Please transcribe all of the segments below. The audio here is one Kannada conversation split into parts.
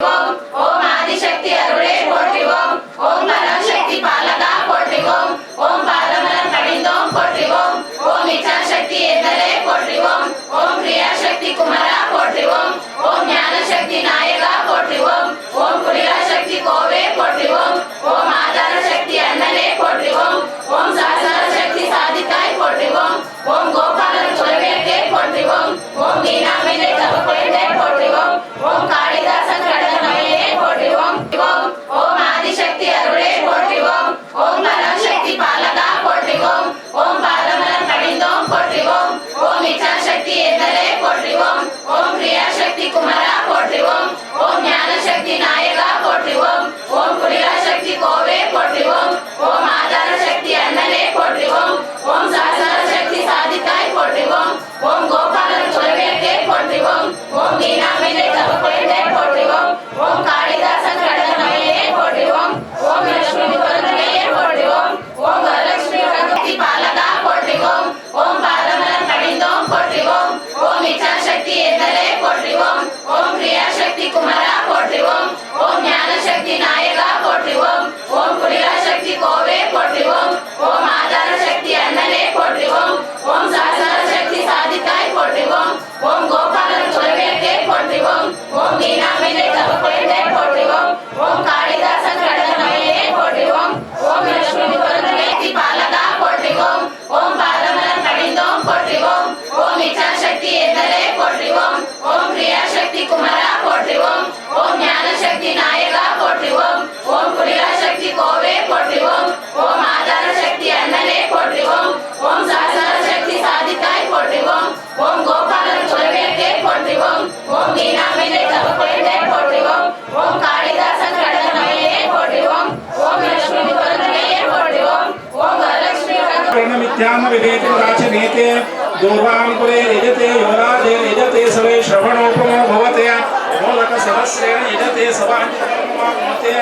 ஓம். ஓம் ஆதிசக்தி அருளே போற்றிவோம் ஓம். பராசக்தி பாலகா போற்றிவோம் ஓம். பாதமலர் கடிந்தோம் போற்றிவோம் ஓம். இச்சாசக்தி எந்தலே போற்றிவோம் ஓம். கிரியாசக்தி குமரா போற்றிவோம் ஓம் ஞானசக்தி நாயகா प्रणमित्याम विवेति प्राचीनेते दूर्वाङ्कुरे यजते युवराजे यजते, सर्वे श्रवणोपमो भवते। मोदकसहस्रेण यजते सवाञ्चिते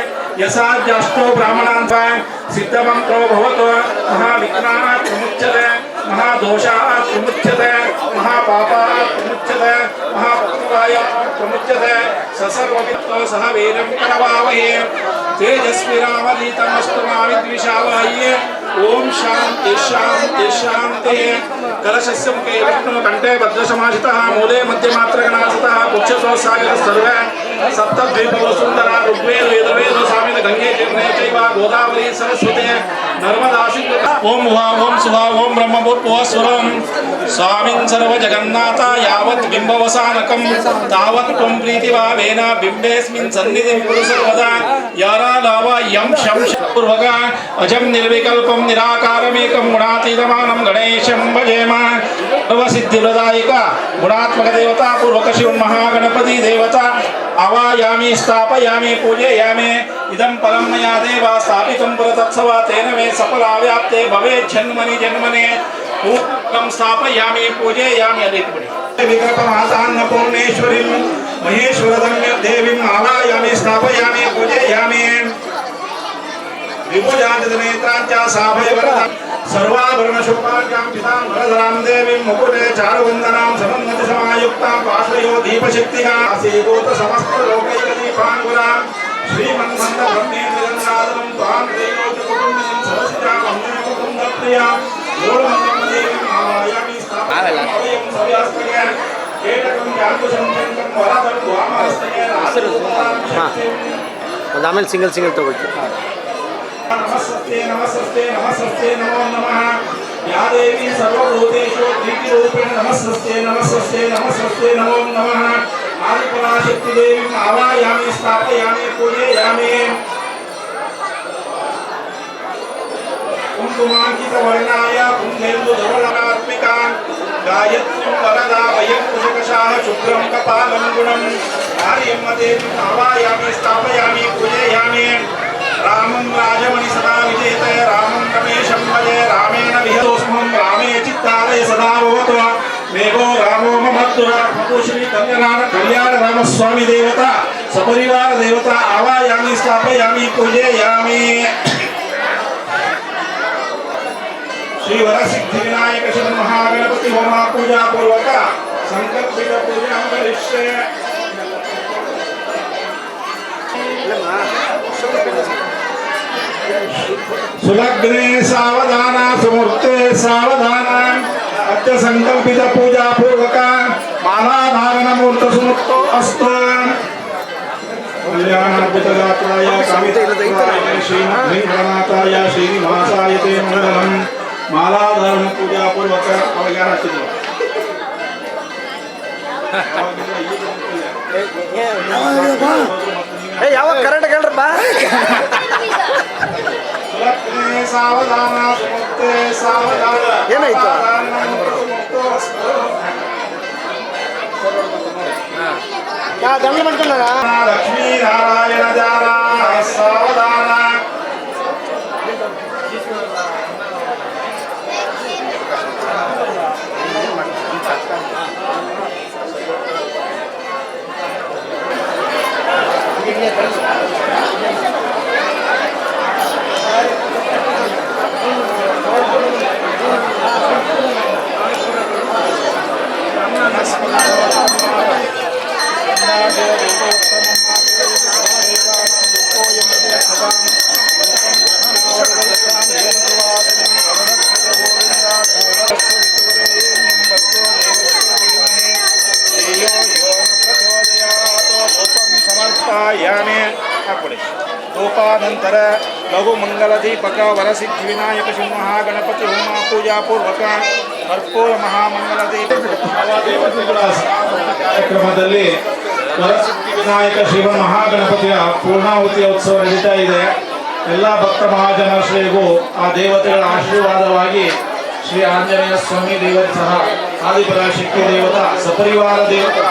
यसाद्याष्टो ब्राह्मणान् सिद्धमन्त्रो भवतो। महाविघ्नात् विमुच्यते महादोषात् विमुच्यते महापापात् विमुच्यते महापक्वायात् विमुच्यते ससर्ववित्तो सह वीरं करवावहे। तेजस्विरावलीतमस्तु मा ఓం శాంతి శాంతి శాంతి కలశస్య ముఖే విష్ణు కంఠే భద్రసమాసిత మూలే మధ్యమాత్రగణాసిత పుక్షసోసాగర సర్వ సప్త ద్వీపవ సుందర ఋగ్వేద యజుర్వేద సామిన గంగే జమునే చైవ గోదావరి సరస్వతి నర్మదా సింధు ఓం ఉహా ఓం సుహా ఓం బ్రహ్మభూర్భువ స్వరం స్వామిం సర్వ జగన్నాథ యావత్ బింబవసానకం. తావత్ త్వం ప్రీతిభావేన బింబేస్మిన్ సన్నిధిం కురు సర్వదా. యారాలావయం శం పూర్వగా. అజం నిర్వికల్పం నిరాకారమేకం గుణాతీతమానం గణేశం భజేమా. భవసిద్ధిప్రదాయిక గుణాత్మక దేవత పూర్వక శివ మహాగణపతి దేవత అవాయామి స్థాపయామి పూజయామి ఇదం పరం మయా దేవ స్థాపితం పురతత్సవ తేన మే సఫలా వ్యాప్తే భవే జన్మని జన్మనే పూర్వం స్థాపయామి పూజయామి అనేటువంటి విగ్రహమాసాన్నపూర్ణేశ్వరిం మహేశ్వర దేవిం ఆలయామి స్థాపయామి పూజయామి विभुजान्तनेत्राञ्च साभयवरदा सर्वाभरण शोभाग्यां पितां वरदरां देवीं मुकुटे चारुवन्दनां समन्वति समायुक्तां पार्श्वयो दीपशक्तिः आसीगोत समस्तलोकैकदीपाङ्कुरां श्रीमन्मन्द ब्रह्मेन्द्रजन्नादनं त्वां त्रैलोक्य कुटुम्बिनीं सरसिजां वन्दनकुकुन्दप्रियां मूलमन्त्रमदेवीम् आवायामि स्थापयामि सव्यास्तके केटकं जातुसंचङ्कं वरदं वामहस्तके राजदूतां ಅದು ಆಮೇಲೆ ಸಿಂಗಲ್ ಸಿಂಗಲ್ ತಗೋಬೇಕು नमस्ते नमस्ते नमस्ते, नमो नमः। या देवी सर्वभूतेषु प्रीतिरूपेण नमस्ते नमस्ते नमस्ते, नमो नमः। आदिपराशक्ति देवीम् आवायामि स्थापयामि, पूजयामि। कुङ्कुमाङ्कितवर्णाय कुन्देन्दुधवलात्मिका गायत्रीं वरदा वयं कुशकशाः, शुभ्रं कपालं गुणं कार्यं देवीम् आवायामि स्थापयामि, पूजयामि। रामं राजमणि सदा विजेते रामं रमेशं भजे रामेण विहतोऽस्मं, रामे चित्तालय सदा भवतु मेघो रामो मधु श्री कल्याण कल्याण रामस्वामी देवता, सपरिवार देवता, आवायामि, स्थापयामि, पूजयामि। श्री वरसिद्धि विनायक श्री महागणपति होमा पूजा पूर्वक संकल्पित पूजा करिष्ये सुलग्ने सावधाना सुमूर्ते सावधाना अत्य संकल्पित पूजा पूर्वक मालाधारण मूर्त सुमुक्तो अस्त श्रीनिवासाय ते मङ्गलम् पूजा Yeah, yeah, yeah. ಹೇಳ್ರಪ್ಪ ಸುಲಗ್ನೆ ಸಾವಧಾನ ಸುಮುಕ್ತೆ ಸಾವಧಾನ ಏನಾಯ್ತು? ಮಾಲಾ ಧಾರಣ ಮೂರ್ತ ಸುಮುಕ್ತೋ ಅಸ್ತು. ಯಾ ದಂಡ ಮಾಡ್ಕೊಂಡಾರ ಲಕ್ಷ್ಮೀ ಧೂಪಾನಂತರ ಲಘು ಮಂಗಲ ದೀಪಕ ವರಸಿದ್ಧಿ ವಿನಾಯಕ ಸಿಂಹ, ಗಣಪತಿ ಹೋಮ ಪೂಜಾ ಪೂರ್ವಕ ಕರ್ಪೂರ ಮಹಾಮಂಗಲ ದೀಪದಲ್ಲಿ ಕಾರ್ಯಕ್ರಮದಲ್ಲಿ ವರಸಿದ್ಧಿ ವಿನಾಯಕ ಶಿವ ಮಹಾಗಣಪತಿಯ ಪೂರ್ಣಾಹುತಿ ಉತ್ಸವ ನಡೀತಾ ಇದೆ. ಎಲ್ಲ ಭಕ್ತ ಮಹಾಜನಶ್ರೀಗೂ ಆ ದೇವತೆಗಳ ಆಶೀರ್ವಾದವಾಗಿ ಶ್ರೀ ಆಂಜನೇಯ ಸ್ವಾಮಿ ದೇವರು ಸಹ ಆದಿಪರ ಶಕ್ತಿ ದೇವತಾ, ಸಪರಿವಾರ ದೇವತಾ.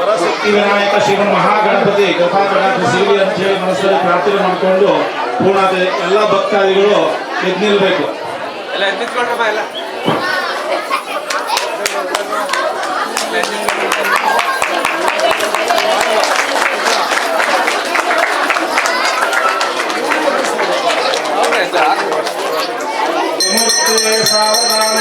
ವರಸಿದ್ಧಿ ವಿನಾಯಕ ಶ್ರೀಮನ್ ಮಹಾಗಣಪತಿ ಗಣಪತಿ ಸಿಗಲಿ ಅಂತ ಹೇಳಿ ಮನಸ್ಸಲ್ಲಿ ಪ್ರಾರ್ಥನೆ ಮಾಡಿಕೊಂಡು ಪೂರ್ಣತೆ ಎಲ್ಲ ಭಕ್ತಾದಿಗಳು ಎದ್ ನಿಲ್ಬೇಕು. ಎಲ್ಲ ಎಲ್ಲ. ಸಾವಧಾನ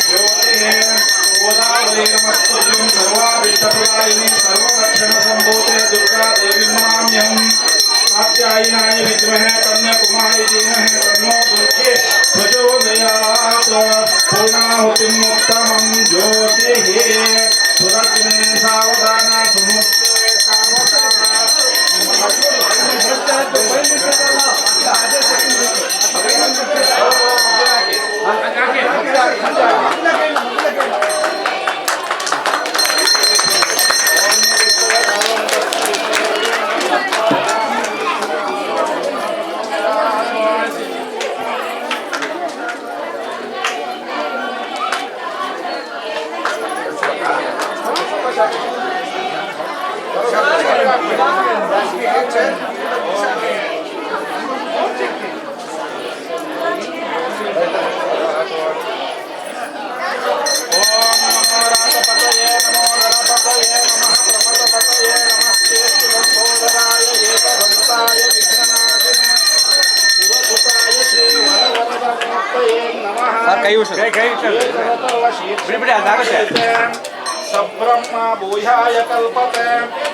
ಜ್ಯೋತಿಃ ಗೋದಾವರೀರಮಸ್ತುತ್ಯಂ गोदावलेकमस्तुतिं सर्वाविष्टप्रदायिनी सर्वलक्षणसम्भूते दुर्गा देवीं नमाम्यहं कात्यायिनाय विद्महे Kanyakumari Sabrama boyha ya kalpatem.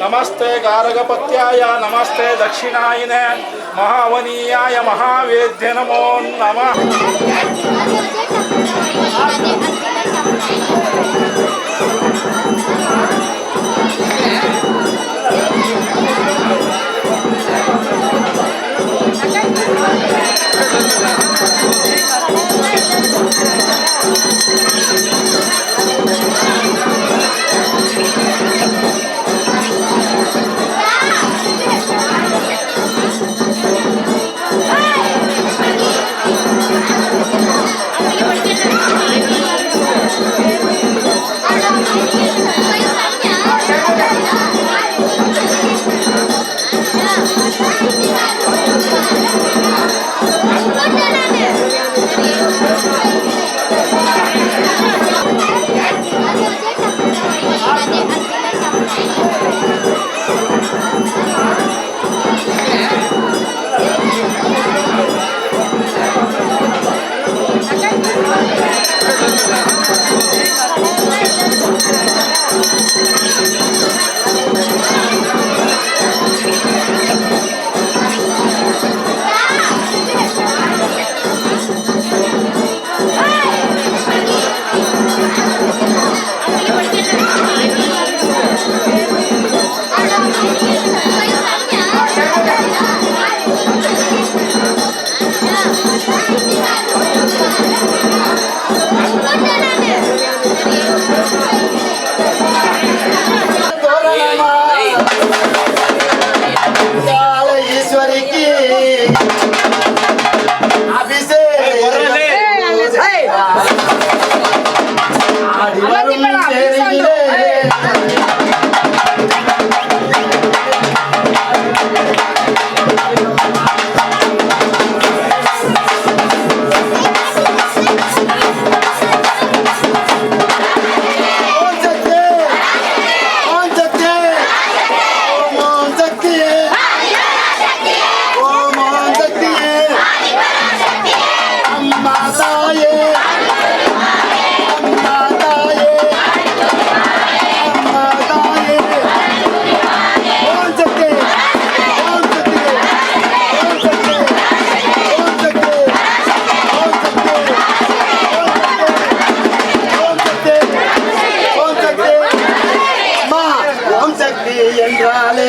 నమస్తే గారగపత్యాయ నమస్తే దక్షిణాయన మహావనీయాయ మహావేద్య నమో నమ என்றாலே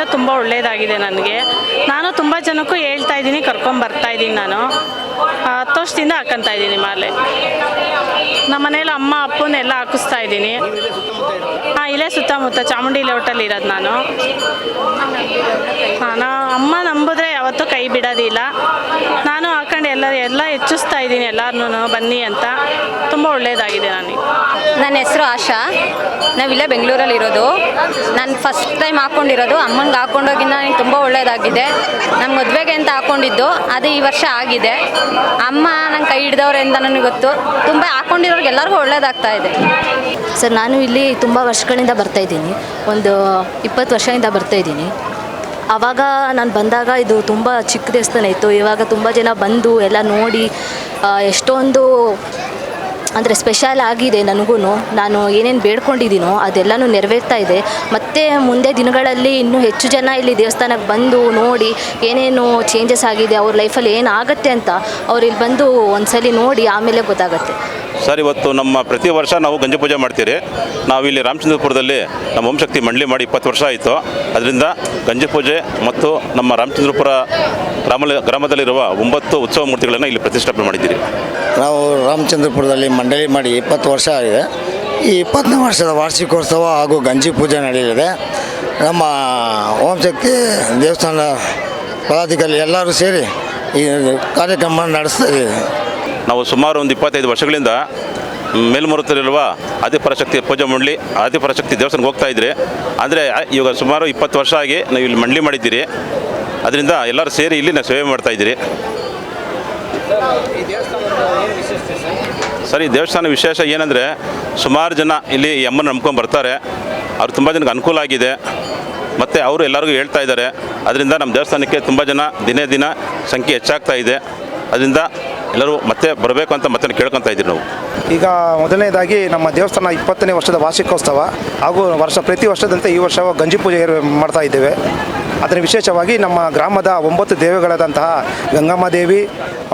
ಹಾಕ್ಕೊಂಡಾಗಿಂದ ತುಂಬ ಒಳ್ಳೆಯದಾಗಿದೆ ನನಗೆ. ನಾನು ತುಂಬ ಜನಕ್ಕೂ ಹೇಳ್ತಾ ಇದ್ದೀನಿ, ಕರ್ಕೊಂಡು ಬರ್ತಾ ಇದ್ದೀನಿ ನಾನು. ಹತ್ತು ವರ್ಷದಿಂದ ಹಾಕೊತಾ ಇದ್ದೀನಿ ಮಾಲೆ. ನಮ್ಮ ಮನೇಲಿ ಅಮ್ಮ ಅಪ್ಪನೆಲ್ಲ ಹಾಕಿಸ್ತಾ ಇದ್ದೀನಿ. ಹಾಂ, ಇಲ್ಲೇ ಸುತ್ತಮುತ್ತ ಚಾಮುಂಡಿ ಲೋಟಲ್ಲಿ ಇರೋದು ನಾನು. ಹಾಂ, ನಾ, ಅಮ್ಮ ನಂಬಿದ್ರೆ ಯಾವತ್ತೂ ಕೈ ಬಿಡೋದಿಲ್ಲ. ನಾನು ಹಾಕೊಂಡು ಎಲ್ಲ ಎಲ್ಲ ಹೆಚ್ಚಿಸ್ತಾ ಇದ್ದೀನಿ ಎಲ್ಲರನ್ನೂ ಬನ್ನಿ ಅಂತ. ತುಂಬ ಒಳ್ಳೆಯದಾಗಿದೆ ನನಗೆ. ನನ್ನ ಹೆಸರು ಆಶಾ. ನಾವಿಲ್ಲೇ ಬೆಂಗಳೂರಲ್ಲಿ ಇರೋದು. ನಾನು ಫಸ್ಟ್ ಟೈಮ್ ಹಾಕ್ಕೊಂಡಿರೋದು ಅಮ್ಮನಿಗೆ ಹಾಕ್ಕೊಂಡೋಗಿಂದ ನನಗೆ ತುಂಬ ಒಳ್ಳೆಯದಾಗಿದೆ ನನ್ನ ಮದುವೆಗೆ ಅಂತ ಹಾಕ್ಕೊಂಡಿದ್ದು ಅದು ಈ ವರ್ಷ ಆಗಿದೆ. ಅಮ್ಮ ನನ್ನ ಕೈ ಹಿಡ್ದವ್ರಿಂದ ನನಗೆ ಗೊತ್ತು. ತುಂಬ ಹಾಕ್ಕೊಂಡಿರೋರ್ಗೆ ಎಲ್ಲರಿಗೂ ಒಳ್ಳೇದಾಗ್ತಾ ಇದೆ. ಸರ್ ನಾನು ಇಲ್ಲಿ ತುಂಬ ವರ್ಷಗಳಿಂದ ಬರ್ತಾಯಿದ್ದೀನಿ ಒಂದು ಇಪ್ಪತ್ತು ವರ್ಷದಿಂದ ಬರ್ತಾ ಇದ್ದೀನಿ. ಆವಾಗ ನಾನು ಬಂದಾಗ ಇದು ತುಂಬ ಚಿಕ್ಕ ದೇವಸ್ಥಾನ ಇತ್ತು. ಇವಾಗ ತುಂಬ ಜನ ಬಂದು ಎಲ್ಲ ನೋಡಿ ಎಷ್ಟೊಂದು ಅಂದರೆ ಸ್ಪೆಷಲ್ ಆಗಿದೆ ನನಗೂ ನಾನು ಏನೇನು ಬೇಡ್ಕೊಂಡಿದ್ದೀನೋ ಅದೆಲ್ಲನೂ ನೆರವೇರ್ತಾ ಇದೆ. ಮತ್ತು ಮುಂದೆ ದಿನಗಳಲ್ಲಿ ಇನ್ನೂ ಹೆಚ್ಚು ಜನ ಇಲ್ಲಿ ದೇವಸ್ಥಾನಕ್ಕೆ ಬಂದು ನೋಡಿ ಏನೇನು ಚೇಂಜಸ್ ಆಗಿದೆ, ಅವ್ರ ಲೈಫಲ್ಲಿ ಏನಾಗುತ್ತೆ ಅಂತ ಅವ್ರು ಇಲ್ಲಿ ಬಂದು ಒಂದ್ಸಲಿ ನೋಡಿ, ಆಮೇಲೆ ಗೊತ್ತಾಗುತ್ತೆ. ಸರ್, ಇವತ್ತು ನಮ್ಮ ಪ್ರತಿ ವರ್ಷ ನಾವು ಗಂಜಿ ಪೂಜೆ ಮಾಡ್ತೀರಿ. ನಾವು ಇಲ್ಲಿ ರಾಮಚಂದ್ರಪುರದಲ್ಲಿ ನಮ್ಮ ಓಂಶಕ್ತಿ ಮಂಡಳಿ ಮಾಡಿ ಇಪ್ಪತ್ತು ವರ್ಷ ಆಯಿತು. ಅದರಿಂದ ಗಂಜಿ ಪೂಜೆ ಮತ್ತು ನಮ್ಮ ರಾಮಚಂದ್ರಪುರ ಗ್ರಾಮ ಗ್ರಾಮದಲ್ಲಿರುವ ಒಂಬತ್ತು ಉತ್ಸವ ಮೂರ್ತಿಗಳನ್ನು ಇಲ್ಲಿ ಪ್ರತಿಷ್ಠಾಪನೆ ಮಾಡಿದ್ದೀರಿ. ನಾವು ರಾಮಚಂದ್ರಪುರದಲ್ಲಿ ಮಂಡಳಿ ಮಾಡಿ ಇಪ್ಪತ್ತು ವರ್ಷ ಆಗಿದೆ. ಈ ಇಪ್ಪತ್ತನೇ ವರ್ಷದ ವಾರ್ಷಿಕೋತ್ಸವ ಹಾಗೂ ಗಂಜಿ ಪೂಜೆ ನಡೆಯಲಿದೆ. ನಮ್ಮ ಓಂಶಕ್ತಿ ದೇವಸ್ಥಾನ ಪದಾಧಿಕಾರಿ ಎಲ್ಲರೂ ಸೇರಿ ಈ ಕಾರ್ಯಕ್ರಮ ನಡೆಸ್ತಾ ಇದ್ದೀವಿ. ನಾವು ಸುಮಾರು ಒಂದು ಇಪ್ಪತ್ತೈದು ವರ್ಷಗಳಿಂದ ಮೇಲ್ಮುರುತಲ್ಲಿರುವ ಆದಿಪರಶಕ್ತಿ ಪೂಜೆ ಮಂಡಳಿ, ಆದಿಪರಶಕ್ತಿ ದೇವಸ್ಥಾನಕ್ಕೆ ಹೋಗ್ತಾ ಇದ್ರಿ. ಅಂದರೆ ಇವಾಗ ಸುಮಾರು ಇಪ್ಪತ್ತು ವರ್ಷ ಆಗಿ ನಾವು ಇಲ್ಲಿ ಮಂಡಳಿ ಮಾಡಿದ್ದೀರಿ. ಅದರಿಂದ ಎಲ್ಲರೂ ಸೇರಿ ಇಲ್ಲಿ ನಾವು ಸೇವೆ ಮಾಡ್ತಾ ಇದ್ದೀರಿ. ಸರ್, ಈ ದೇವಸ್ಥಾನ ವಿಶೇಷ ಏನಂದರೆ, ಸುಮಾರು ಜನ ಇಲ್ಲಿ ಅಮ್ಮನ ನಂಬ್ಕೊಂಡು ಬರ್ತಾರೆ. ಅವ್ರು ತುಂಬ ಜನಕ್ಕೆ ಅನುಕೂಲ ಆಗಿದೆ. ಮತ್ತು ಅವರು ಎಲ್ಲರಿಗೂ ಹೇಳ್ತಾ ಇದ್ದಾರೆ. ಅದರಿಂದ ನಮ್ಮ ದೇವಸ್ಥಾನಕ್ಕೆ ತುಂಬ ಜನ ದಿನೇ ದಿನ ಸಂಖ್ಯೆ ಹೆಚ್ಚಾಗ್ತಾ ಇದೆ. ಅದರಿಂದ ಎಲ್ಲರೂ ಮತ್ತೆ ಬರಬೇಕು ಅಂತ ಮತ್ತೆ ಕೇಳ್ಕೊತಾ ಇದ್ದೀವಿ ನಾವು. ಈಗ ಮೊದಲನೇದಾಗಿ ನಮ್ಮ ದೇವಸ್ಥಾನ ಇಪ್ಪತ್ತನೇ ವರ್ಷದ ವಾರ್ಷಿಕೋತ್ಸವ ಹಾಗೂ ವರ್ಷ ಪ್ರತಿ ವರ್ಷದಂತೆ ಈ ವರ್ಷ ಗಂಜಿ ಪೂಜೆ ಮಾಡ್ತಾ ಇದ್ದೇವೆ. ಅದರ ವಿಶೇಷವಾಗಿ ನಮ್ಮ ಗ್ರಾಮದ ಒಂಬತ್ತು ದೇವಿಗಳಾದಂತಹ ಗಂಗಮ್ಮ ದೇವಿ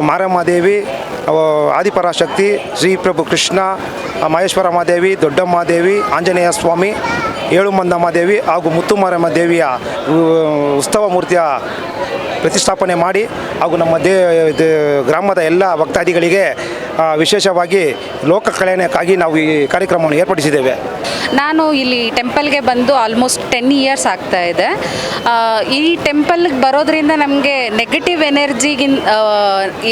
ಮಾರಮ್ಮ ದೇವಿ ಆದಿಪರಾಶಕ್ತಿ ಶ್ರೀ ಪ್ರಭು ಕೃಷ್ಣ ಮಹೇಶ್ವರಮ್ಮ ದೇವಿ ದೊಡ್ಡಮ್ಮ ದೇವಿ ಆಂಜನೇಯ ಸ್ವಾಮಿ ಏಳು ಮಂದಮ್ಮ ದೇವಿ ಹಾಗೂ ಮುತ್ತುಮಾರಮ್ಮ ದೇವಿಯ ಉತ್ಸವ ಮೂರ್ತಿಯ ಪ್ರತಿಷ್ಠಾಪನೆ ಮಾಡಿ ಹಾಗೂ ನಮ್ಮ ದೇ ಗ್ರಾಮದ ಎಲ್ಲ ಭಕ್ತಾದಿಗಳಿಗೆ ವಿಶೇಷವಾಗಿ ಲೋಕ ಕಲ್ಯಾಣಕ್ಕಾಗಿ ನಾವು ಈ ಕಾರ್ಯಕ್ರಮವನ್ನು ಏರ್ಪಡಿಸಿದ್ದೇವೆ. ನಾನು ಇಲ್ಲಿ ಟೆಂಪಲ್ಗೆ ಬಂದು ಆಲ್ಮೋಸ್ಟ್ ಟೆನ್ ಇಯರ್ಸ್ ಆಗ್ತಾ ಇದೆ. ಈ ಟೆಂಪಲ್ಗೆ ಬರೋದ್ರಿಂದ ನಮಗೆ ನೆಗೆಟಿವ್ ಎನರ್ಜಿಗಿನ್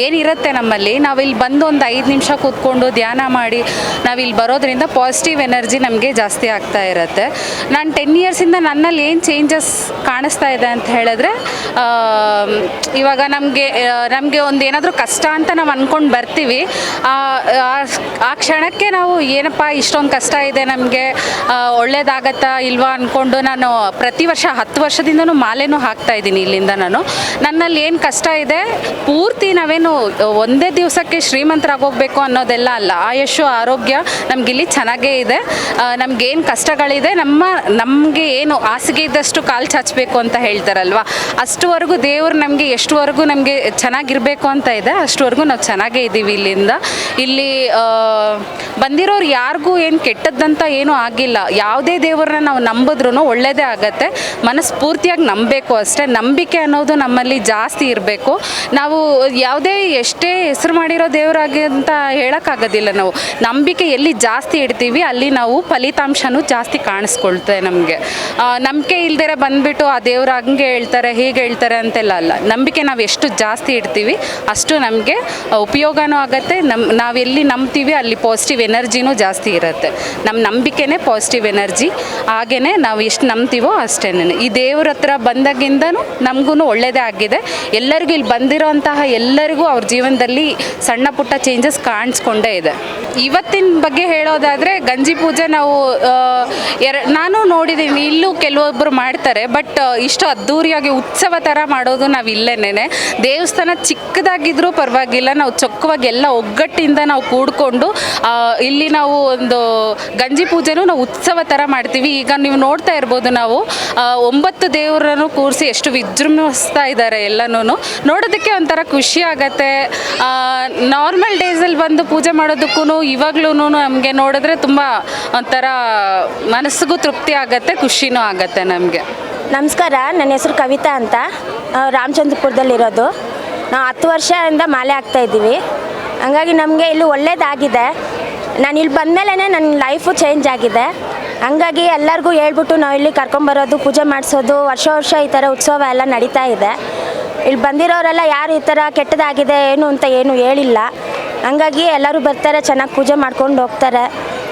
ಏನಿರುತ್ತೆ ನಮ್ಮಲ್ಲಿ? ನಾವಿಲ್ಲಿ ಬಂದು ಒಂದು ಐದು ನಿಮಿಷ ಕೂತ್ಕೊಂಡು ಧ್ಯಾನ ಮಾಡಿ ನಾವಿಲ್ಲಿ ಬರೋದ್ರಿಂದ ಪಾಸಿಟಿವ್ ಎನರ್ಜಿ ನಮಗೆ ಜಾಸ್ತಿ ಆಗ್ತಾ ಇರುತ್ತೆ. ನಾನು ಟೆನ್ ಇಯರ್ಸಿಂದ ನನ್ನಲ್ಲಿ ಏನು ಚೇಂಜಸ್ ಕಾಣಿಸ್ತಾ ಇದೆ ಅಂತ ಹೇಳಿದ್ರೆ ಇವಾಗ ನಮಗೆ ನಮಗೆ ಒಂದು ಏನಾದರೂ ಕಷ್ಟ ಅಂತ ನಾವು ಅಂದ್ಕೊಂಡು ಬರ್ತೀವಿ. ಆ ಕ್ಷಣಕ್ಕೆ ನಾವು ಏನಪ್ಪ, ಇಷ್ಟೊಂದು ಕಷ್ಟ ಇದೆ ನಮಗೆ ಒಳ್ಳೇದಾಗತ್ತಾ ಇಲ್ವಾ ಅಂದ್ಕೊಂಡು ನಾನು ಪ್ರತಿ ವರ್ಷ ಹತ್ತು ವರ್ಷದಿಂದನೂ ಮಾಲೆನೂ ಹಾಕ್ತಾ ಇದ್ದೀನಿ ಇಲ್ಲಿಂದ ನಾನು. ನನ್ನಲ್ಲಿ ಏನು ಕಷ್ಟ ಇದೆ, ಪೂರ್ತಿ ನಾವೇನು ಒಂದೇ ದಿವಸಕ್ಕೆ ಶ್ರೀಮಂತರಾಗೋಗ್ಬೇಕು ಅನ್ನೋದೆಲ್ಲ ಅಲ್ಲ. ಆಯುಷು ಆರೋಗ್ಯ ನಮಗಿಲ್ಲಿ ಚೆನ್ನಾಗೇ ಇದೆ. ನಮಗೇನು ಕಷ್ಟಗಳಿದೆ, ನಮ್ಮ, ನಮಗೆ ಏನು ಹಾಸಿಗೆ ಇದ್ದಷ್ಟು ಕಾಲು ಚಾಚಬೇಕು ಅಂತ ಹೇಳ್ತಾರಲ್ವ? ಅಷ್ಟುವರೆಗೂ ದೇವ್ರು ನಮಗೆ ಎಷ್ಟುವರೆಗೂ ನಮಗೆ ಚೆನ್ನಾಗಿರಬೇಕು ಅಂತ ಇದೆ, ಅಷ್ಟುವರೆಗೂ ನಾವು ಚೆನ್ನಾಗೇ ಇದ್ದೀವಿ ಇಲ್ಲಿಂದ. ಇಲ್ಲಿ ಬಂದಿರೋರು ಯಾರಿಗೂ ಏನು ಕೆಟ್ಟದ್ದಂತ ಏನೂ ಆಗಿಲ್ಲ. ಯಾವುದೇ ದೇವರನ್ನ ನಾವು ನಂಬಿದ್ರೂ ಒಳ್ಳೆಯದೇ ಆಗತ್ತೆ. ಮನಸ್ಫೂರ್ತಿಯಾಗಿ ನಂಬಬೇಕು ಅಷ್ಟೇ. ನಂಬಿಕೆ ಅನ್ನೋದು ನಮ್ಮಲ್ಲಿ ಜಾಸ್ತಿ ಇರಬೇಕು. ನಾವು ಯಾವುದೇ ಎಷ್ಟೇ ಹೆಸರು ಮಾಡಿರೋ ದೇವರಾಗಿ ಅಂತ ಹೇಳೋಕ್ಕಾಗೋದಿಲ್ಲ ನಾವು. ನಂಬಿಕೆ ಎಲ್ಲಿ ಜಾಸ್ತಿ ಇಡ್ತೀವಿ, ಅಲ್ಲಿ ನಾವು ಫಲಿತಾಂಶನೂ ಜಾಸ್ತಿ ಕಾಣಿಸ್ಕೊಳ್ತೇವೆ ನಮಗೆ. ನಂಬಿಕೆ ಇಲ್ದಿರ ಬಂದ್ಬಿಟ್ಟು ಆ ದೇವ್ರು ಹಂಗೆ ಹೇಳ್ತಾರೆ, ಹೀಗೆ ಹೇಳ್ತಾರೆ ಅಂತೆಲ್ಲ ಅಲ್ಲ. ನಂಬಿಕೆ ನಾವು ಎಷ್ಟು ಜಾಸ್ತಿ ಇಡ್ತೀವಿ, ಅಷ್ಟು ನಮಗೆ ಉಪಯೋಗನೂ ಆಗುತ್ತೆ. ನಮ್ಮ ನಾವೆಲ್ಲಿ ನಂಬ್ತೀವಿ, ಅಲ್ಲಿ ಪಾಸಿಟಿವ್ ಎನರ್ಜಿನೂ ಜಾಸ್ತಿ ಇರುತ್ತೆ. ನಮ್ಮ ನಂಬಿಕೆನೇ ಪಾಸಿಟಿವ್ ಎನರ್ಜಿ ಹಾಗೆಯೇ ನಾವು ಎಷ್ಟು ನಂಬ್ತೀವೋ ಅಷ್ಟೇ ಈ ದೇವ್ರ ಹತ್ರ ಬಂದಾಗಿಂದನೂ ನಮಗೂ ಒಳ್ಳೆಯದೇ ಆಗಿದೆ. ಎಲ್ಲರಿಗೂ ಇಲ್ಲಿ ಬಂದಿರೋಂತಹ ಎಲ್ಲರಿಗೂ ಅವ್ರ ಜೀವನದಲ್ಲಿ ಸಣ್ಣ ಪುಟ್ಟ ಚೇಂಜಸ್ ಕಾಣಿಸ್ಕೊಂಡೇ ಇದೆ. ಇವತ್ತಿನ ಬಗ್ಗೆ ಹೇಳೋದಾದರೆ ಗಂಜಿ ಪೂಜೆ ನಾವು ಎರ, ನಾನು ನೋಡಿದ್ದೀನಿ ಇಲ್ಲೂ ಕೆಲವೊಬ್ಬರು ಮಾಡ್ತಾರೆ, ಬಟ್ ಇಷ್ಟು ಅದ್ಧೂರಿಯಾಗಿ ಉತ್ಸವ ಥರ ಮಾಡೋದು ನಾವು ಇಲ್ಲೇನೇ ದೇವಸ್ಥಾನ ಚಿಕ್ಕದಾಗಿದ್ರೂ ಪರವಾಗಿಲ್ಲ, ನಾವು ಚೊಕ್ಕವಾಗಿ ಎಲ್ಲ ಒಗ್ಗಟ್ಟಿಂದ ನಾವು ಕೂಡಿಕೊಂಡು ಇಲ್ಲಿ ನಾವು ಒಂದು ಗಂಜಿ ಪೂಜೆನೂ ನಾವು ಉತ್ಸವ ಥರ ಮಾಡ್ತೀವಿ. ಈಗ ನೀವು ನೋಡ್ತಾ ಇರ್ಬೋದು ನಾವು ಒಂಬತ್ತು ದೇವರನ್ನು ಕೂರಿಸಿ ಎಷ್ಟು ವಿಜೃಂಭಿಸ್ತಾ ಇದ್ದಾರೆ ಎಲ್ಲನೂ ನೋಡೋದಕ್ಕೆ ಒಂಥರ ಖುಷಿ ಆಗತ್ತೆ. ನಾರ್ಮಲ್ ಡೇಸಲ್ಲಿ ಬಂದು ಪೂಜೆ ಮಾಡೋದಕ್ಕೂ ಇವಾಗ್ಲೂ ನಮಗೆ ನೋಡಿದ್ರೆ ತುಂಬ ಒಂಥರ ಮನಸ್ಸಿಗೂ ತೃಪ್ತಿ ಆಗತ್ತೆ, ಖುಷಿನೂ ಆಗತ್ತೆ ನಮಗೆ. ನಮಸ್ಕಾರ, ನನ್ನ ಹೆಸರು ಕವಿತಾ ಅಂತ. ರಾಮಚಂದ್ರಪುರದಲ್ಲಿರೋದು. ನಾವು ಹತ್ತು ವರ್ಷದಿಂದ ಮಾಲೆ ಆಗ್ತಾ ಇದ್ದೀವಿ. ಹಂಗಾಗಿ ನಮಗೆ ಇಲ್ಲಿ ಒಳ್ಳೇದಾಗಿದೆ. ನಾನು ಇಲ್ಲಿ ಬಂದಮೇಲೆ ನನ್ನ ಲೈಫು ಚೇಂಜ್ ಆಗಿದೆ. ಹಂಗಾಗಿ ಎಲ್ಲರಿಗೂ ಹೇಳ್ಬಿಟ್ಟು ನಾವು ಇಲ್ಲಿ ಕರ್ಕೊಂಬರೋದು, ಪೂಜೆ ಮಾಡಿಸೋದು, ವರ್ಷ ವರ್ಷ ಈ ಥರ ಉತ್ಸವ ಎಲ್ಲ ನಡೀತಾ ಇದೆ. ಇಲ್ಲಿ ಬಂದಿರೋರೆಲ್ಲ ಯಾರು ಈ ಥರ ಕೆಟ್ಟದಾಗಿದೆ, ಏನು ಅಂತ ಏನು ಹೇಳಿಲ್ಲ. ಹಂಗಾಗಿ ಎಲ್ಲರೂ ಬರ್ತಾರೆ ಚೆನ್ನಾಗಿ ಪೂಜೆ ಮಾಡ್ಕೊಂಡು ಹೋಗ್ತಾರೆ.